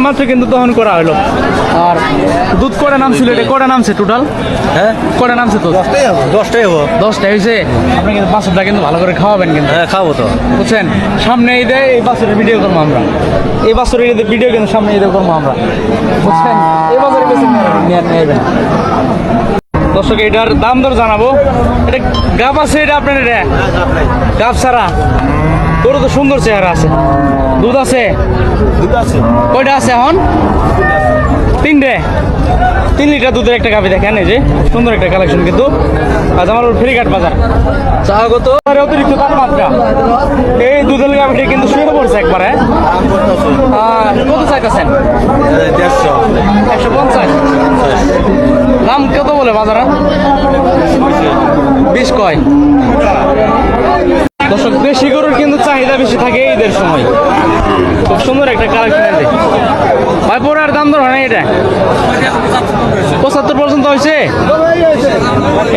এইমাত্র কিন্তু দহন করা হলো। আর দুধ কটা নাম ছিল এটা? কটা নামছে টোটাল হ্যাঁ? কটা নামছে তো দশটাই হবে। দশটাই হব। দশটা হয়েছে? আপনি কিন্তু বাছুরটা কিন্তু ভালো করে খাওয়াবেন কিন্তু। হ্যাঁ খাব তো। বুঝছেন? সামনে এই ঈদে এই বাছুরের ভিডিও করব আমরা। এই বাছুরের ঈদের ভিডিও কিন্তু সামনে ঈদে করব আমরা। বুঝছেন? এই বাজারে বেশি নেবেন। দর্শক এটার দাম দর জানাব। এটা গাব আছে এটা আপনার এটা? গাব ছাড়া। তোর তো সুন্দর চেহারা আছে। দুধ আছে? দুটো আছে। কয়টা আছে এখন? তিনটে। তিন লিটার দুধের একটা গাভি দেখেন এই যে সুন্দর একটা কালেকশন কিন্তু। আজ আমার ফেরিঘাট বাজার। চাহাগত অতিরিক্ত তাপমাত্রা। এই দুধের গাভিটি কিন্তু শুয়ে পড়ছে একবারে। কত চাইতেছেন? দেড়শো। একশো পঞ্চাশ। দাম কত বলে বাজারে? বিশ কয়। দর্শক দেশি গরুর কিন্তু চাহিদা বেশি থাকে ঈদের সময়। খুব সুন্দর একটা কালেকশন আছে। ভাই পরে আর দাম হয় না এটা? পঁচাত্তর পর্যন্ত হয়েছে?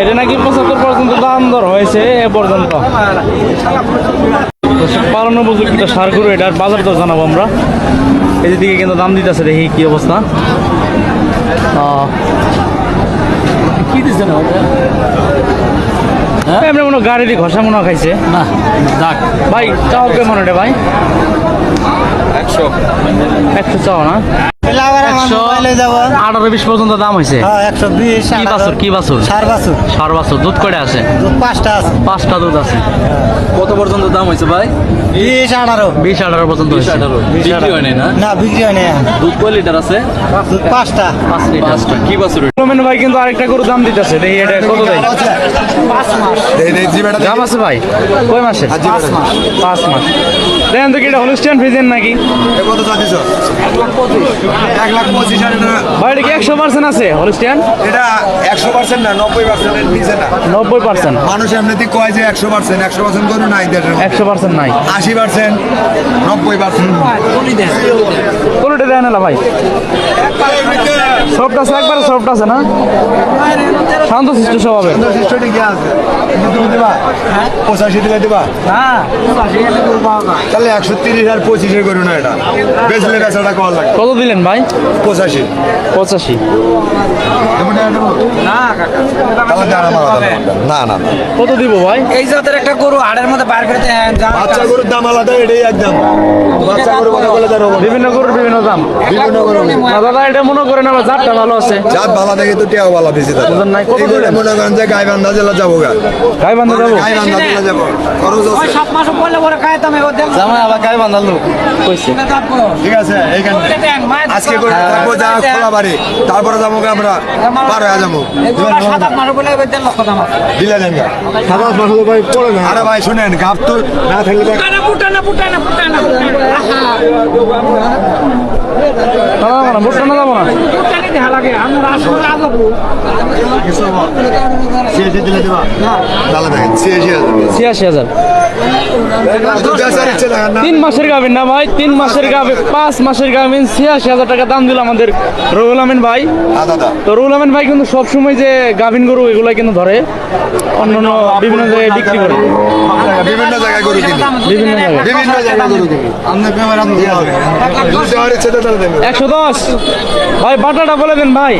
এটা নাকি পঁচাত্তর পর্যন্ত দাম দর হয়েছে এ পর্যন্ত। পালন উপযুক্ত সার গরু এটার বাজার দর জানাব আমরা। এই দিকে কিন্তু দাম দিতেছে দেখি কি অবস্থা। কি দিচ্ছে না এমনি মনে গাড়িরই গাড়ির ঘষা মনে খাইছে। না যাক। ভাই চাও কেমন এটা ভাই? একশো। একশো চাও না? আঠারো বিশ পর্যন্ত দাম হয়েছে। হ্যাঁ একশো বিশ কি বাছুর কি বাছুর? সার বাছুর। সার বাছুর দুধ কয়টা আছে? দুধ পাঁচটা আছে। পাঁচটা দুধ আছে। কত পর্যন্ত দাম হয়েছে ভাই? বিশ আঠারো। বিশ আঠারো পর্যন্ত বিক্রি হয় না? না বিক্রি হয় না দুধ কয় লিটার আছে? দুধ পাঁচটা। পাঁচ লিটার। পাঁচটা। কি বাছুর? রোমেন ভাই কিন্তু আরেকটা করে দাম দিতেছে। দেখি এটা কত দেয়? দাম আছে ভাই? কয় মাসের? পাঁচ মাস। পাঁচ মাস। দেখেন তো কি এটা হলিস্টিয়ান ফ্রিজেন নাকি? কত চাচ্ছিস এক লাখ পঁচিশ। হাজার টাকা। ভাই এটা কি একশো পার্সেন্ট আছে? হলিস্টিয়ান এটা একশো পার্সেন্ট না নব্বই পার্সেন্টের নিচে না। নব্বই পার্সেন্ট মানুষ এমনিতে কয় যে একশো পার্সেন্ট একশো পার্সেন্ট করুন নাই দেশের একশো পার্সেন্ট নাই। আশি পার্সেন্ট নব্বই পার্সেন্ট কোনোটা দেয় না ভাই। সফট আছে একবারে সফট আছে না? শান্ত শিষ্ট স্বভাবের পঁচাশি দিলে দিবা? তাহলে একশো তিরিশ আর পঁচিশে করুন না এটা। বেচলে বেচাটা কল লাগে কত দিলেন ভাই? পঁচাশি। পঁচাশি। না। না না কত দিব ভাই? এই জাতের একটা গরু হাড়ের মধ্যে বার করে বাচ্চা গরুর দাম আলাদা এটাই একদম বাচ্চা গরু কথা বলে তার বিভিন্ন গরুর বিভিন্ন দাম। বিভিন্ন গরু দাদা এটা মনে করেন আমার জাতটা ভালো আছে। জাত ভালো দেখে তো টিয়াও ভালো বেশি থাকে নাই, কত? মনে করেন যে গাই বান্ধা জেলা যাব গা। গাই বান্ধে যাব? গাই বান্ধা জেলা যাব। খরচ আছে। সব মাস পড়লে পরে খায় তুমি জামাই আবার গাই বান্ধালো কইছে। ঠিক আছে এইখানে। আজকে করে থাকব যা খোলা বাড়ি। তারপরে যাব গা আমরা পার হয়ে যাব। সাত আট মাস পড়লে দেড় লক্ষ দাম দিলে দেন গা সাতাশ মাস ভাই পড়ে না। আরে ভাই শুনেন গাপ তো না থাকলে পুটানা পুটানা পুটানা পুটানা। না ভোট কেন যাব না? ছিয়াশি হাজার বেচার ইচ্ছে দেখেন না তিন মাসের গাভিন না ভাই তিন মাসের গাভি পাঁচ মাসের গাভিন ছিয়াশি হাজার টাকা দাম দিল আমাদের রুহুল আমিন ভাই। তো রুহুল আমিন ভাই কিন্তু সবসময় যে গাভিন গরু এগুলো কিন্তু ধরে অন্য অন্য বিভিন্ন জায়গায় বিক্রি করে। বিভিন্ন জায়গায় গরু কিনি। বিভিন্ন জায়গায়। বিভিন্ন গরু কিনি। একশো দশ। ভাই বাটাটা বলে দেন ভাই।